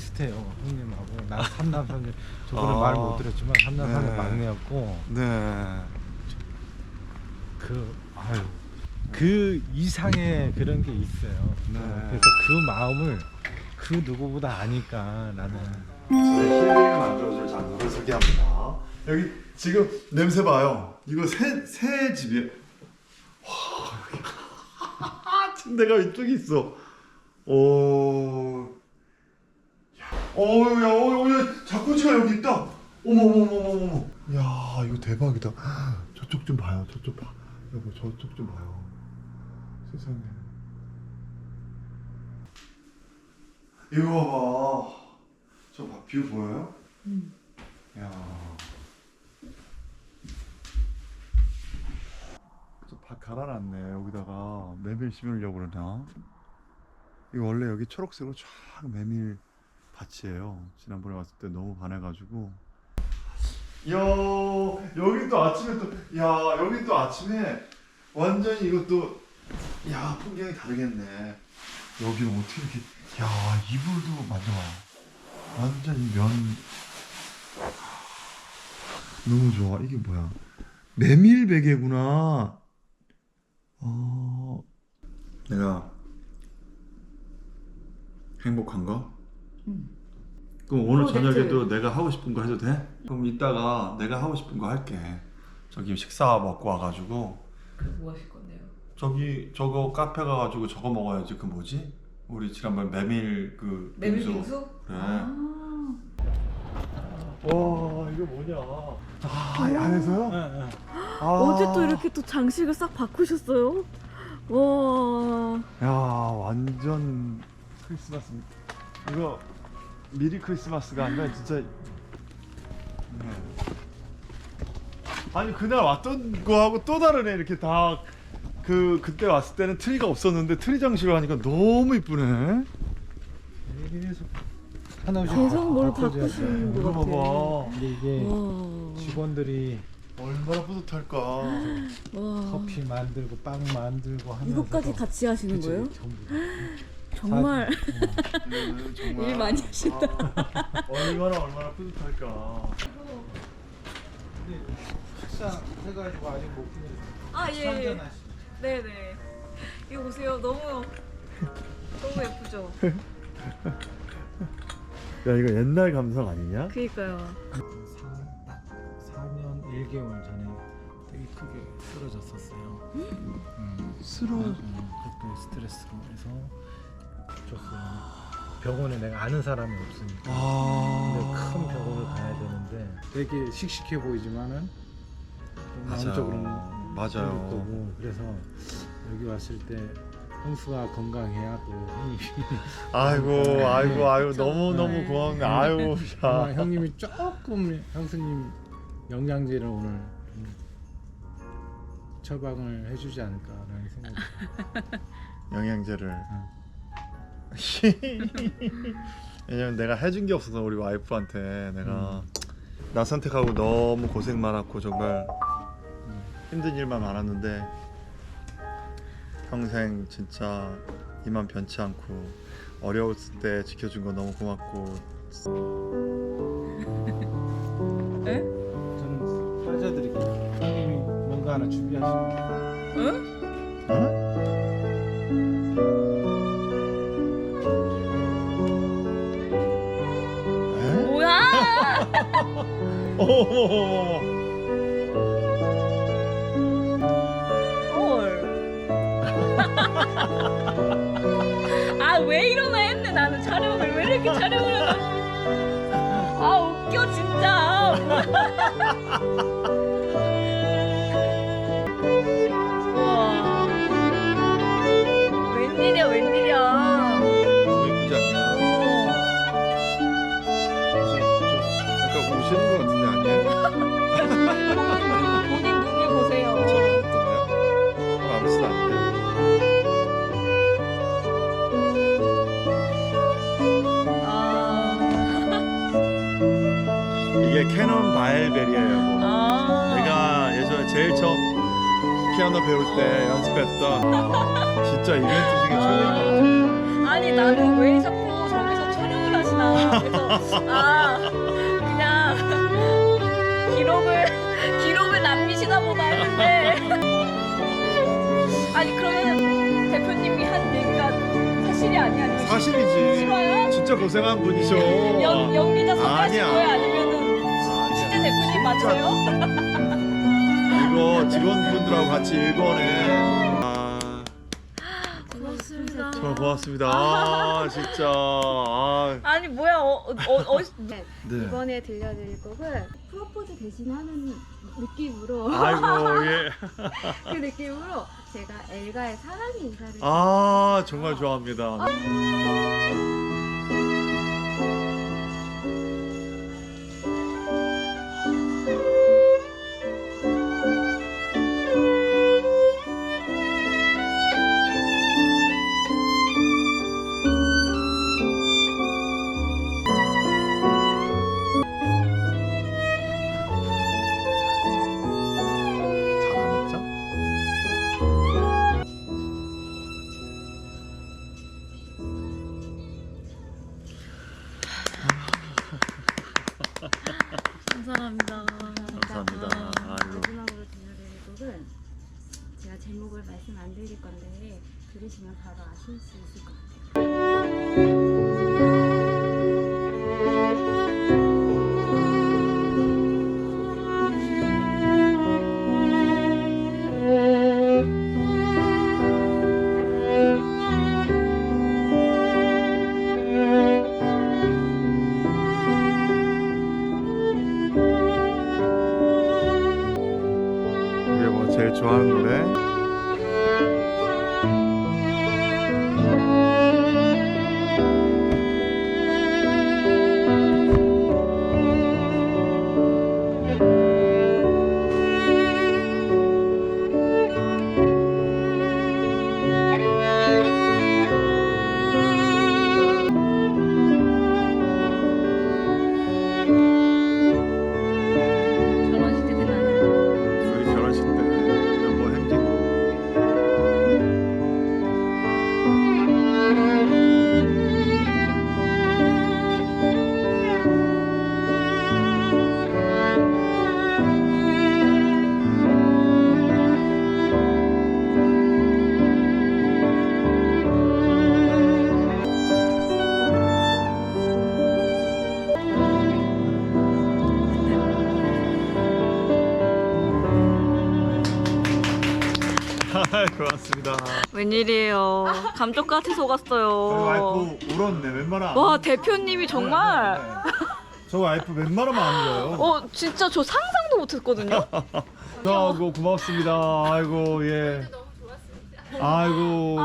비슷해요 형님하고 나 삼남 삼녀 저번에 아. 말못 드렸지만 삼남 삼녀 네. 막내였고 네. 그 아유 그 이상의 그런 게 있어요. 네. 그래서 그 마음을 그 누구보다 아니까 나는 네, 힐링을 만들어줄 장소를 소개합니다. 여기 지금 냄새 봐요. 이거 새, 새 집이에요. 와, 여기 침대가 이쪽에 있어. 오. 야, 어우, 야, 어우, 야, 자꾸지가 여기 있다. 어머, 어머, 어머, 어머, 어머. 야, 이거 대박이다. 저쪽 좀 봐요. 저쪽 봐. 여보, 저쪽 좀 봐요. 세상에. 이거 봐봐. 저 봐, 뷰 보여요? 야. 저밭 갈아놨네. 여기다가 메밀 심으려고 그러나? 이거 원래 여기 초록색으로 쫙 메밀 밭이에요. 지난번에 왔을 때 너무 반해가지고. 야, 여기 또 아침에 또, 야, 여기 또 아침에 완전히 이것도, 야, 풍경이 다르겠네. 여기는 어떻게 이렇게, 야, 이불도 만져봐요. 완전 히 면 너무 좋아 이게 뭐야 메밀 베개구나 어 내가 행복한 가? 그럼 오늘 프로젝트. 저녁에도 내가 하고 싶은 거 해도 돼? 그럼 이따가 내가 하고 싶은 거 할게 저기 식사 먹고 와가지고 뭐 하실 건데요? 저기 저거 카페 가가지고 저거 먹어야지 그 뭐지? 우리 지난번 메밀 그 메밀 빙수. 빙수? 그래. 아. 와 이거 뭐냐? 아 이 안에서요? 아. 어제 또 이렇게 또 장식을 싹 바꾸셨어요? 와. 야 완전 크리스마스. 이거 미리 크리스마스가 아니라 진짜. 네. 아니 그날 왔던 거하고 또 다르네 이렇게 다. 그 그때 왔을 때는 트리가 없었는데 트리 장식을 하니까 너무 이쁘네. 계속 하나씩 계속 뭘. 바꾸시는 것 이거 같아. 봐봐. 근데 이게 와. 직원들이 얼마나 뿌듯할까. 와. 커피 만들고 빵 만들고 하면서 이것까지 같이 하시는 그치, 거예요? 전부 정말 이거는 정말 일 많이 하신다. 아, 얼마나 얼마나 뿌듯할까. 근데 식사 해가지고 아직 못 끝냈어. 아 예. 한잔 예. 하시. 네네. 이거 보세요. 너무 너무 예쁘죠? 야 이거 옛날 감성 아니냐? 그니까요. 딱 4년 1개월 전에 되게 크게 쓰러졌었어요. 음, 쓰러. 음, 그때 스트레스로 해서 줬어요. 병원에 내가 아는 사람이 없으니까. 근데 아. 큰 병원을 가야 되는데 되게 씩씩해 보이지만은 좀 마음적으로는 맞아요. 힘들 거고 그래서 여기 왔을 때 형수가 건강해야 또 형님이 아이고 아이고 아이고 그쵸. 너무 너무 네. 고맙네. 아마 야. 형님이 조금 형수님 영양제를 오늘 좀 처방을 해주지 않을까라는 생각이 들어요. 영양제를. 왜냐면 내가 해준 게 없어서 우리 와이프한테 내가 나 선택하고 너무 고생 많았고 정말 힘든 일만 많았는데 평생 진짜 이만 변치 않고 어려웠을 때 지켜준 거 너무 고맙고 저는 빠져드릴게요. 형님이 뭔가 하나 준비하시면 응? 아 왜 이러나 했네 나는 촬영을 왜 이렇게 촬영을 하나? 아 웃겨 진짜. 이게 캐논 바엘벨이에요 뭐. 아. 내가 예전에 제일 처음 피아노 배울 때 연습했던 진짜 이벤트 중에 최고인 것 같아 아니 나는 왜 자꾸 저기서 촬영을 하시나 아 그냥 기록을 기록을 남기시나 보다 했는데 아니 그러면 대표님이 한 얘기가 사실이 아니야 사실이지. 싫어요? 진짜 고생한 분이셔. 연, 연기자 섭외하신 아니야. 거예 맞아요? 이거 직원분들하고 같이 읽어내. 아, 고맙습니다 정말 고맙습니다. 아, 진짜. 아, 아니 뭐야 어, 어, 어, 어 네. 네. 이번에 들려드릴 곡은 프로포즈 대신 하는 느낌으로 아이고, 예. 그 느낌으로 제가 엘가의 사랑의 인사를 아, 정말 좋아합니다. 제목을 말씀 안 드릴 건데 들으시면 바로 아실 수 있을 것 같아요. 뭐 제일 좋아하는 노래? Música 웬일이에요 감쪽같이 저희 속았어요 와이프 울었네. 웬만하면. 와안 대표님이 정말 네, 네, 네. 저 와이프 웬만하면 안 울어요. 어 진짜 저 상상도 못했거든요 아이고 고맙습니다. 아이고 예. 아이고